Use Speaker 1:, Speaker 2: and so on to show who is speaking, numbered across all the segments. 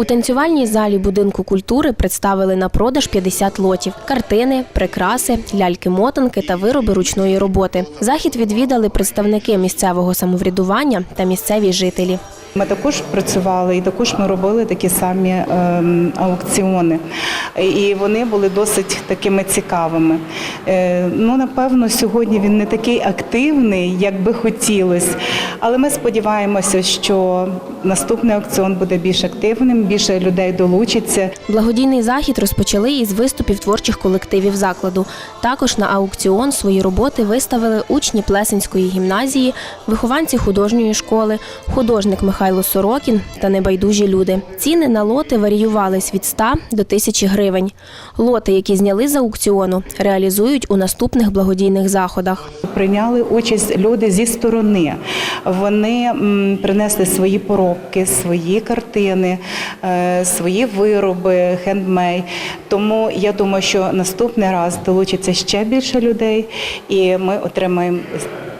Speaker 1: У танцювальній залі будинку культури представили на продаж 50 лотів: картини, прикраси, ляльки-мотанки та вироби ручної роботи. Захід відвідали представники місцевого самоврядування та місцеві жителі.
Speaker 2: Ми також працювали і також ми робили такі самі ем, аукціони. І вони були досить такими цікавими. Е, ну, напевно, сьогодні він не такий активний, як би хотілося. Але ми сподіваємося, що наступний аукціон буде більш активним, більше людей долучиться.
Speaker 1: Благодійний захід розпочали із виступів творчих колективів закладу. Також на аукціон свої роботи виставили учні Плесенської гімназії, вихованці художньої школи, художник Михайло Сорокін та небайдужі люди. Ціни на лоти варіювались від 100 до 1000 гривень. Лоти, які зняли з аукціону, реалізують у наступних благодійних заходах.
Speaker 2: Прийняли участь люди зі сторони. Вони принесли свої поробки, свої картини, е, свої вироби, хендмей. Тому я думаю, що наступний раз долучиться ще більше людей, і ми отримаємо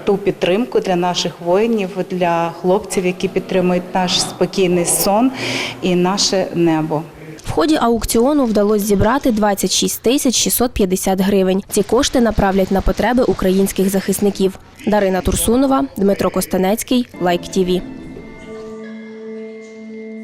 Speaker 2: ту підтримку для наших воїнів, для хлопців, які підтримують наш спокійний сон і наше небо.
Speaker 1: Ході аукціону вдалося зібрати 26 тисяч 650 гривень. Ці кошти направлять на потреби українських захисників. Дарина Турсунова, Дмитро Костанецький, Лайк ТІВІ.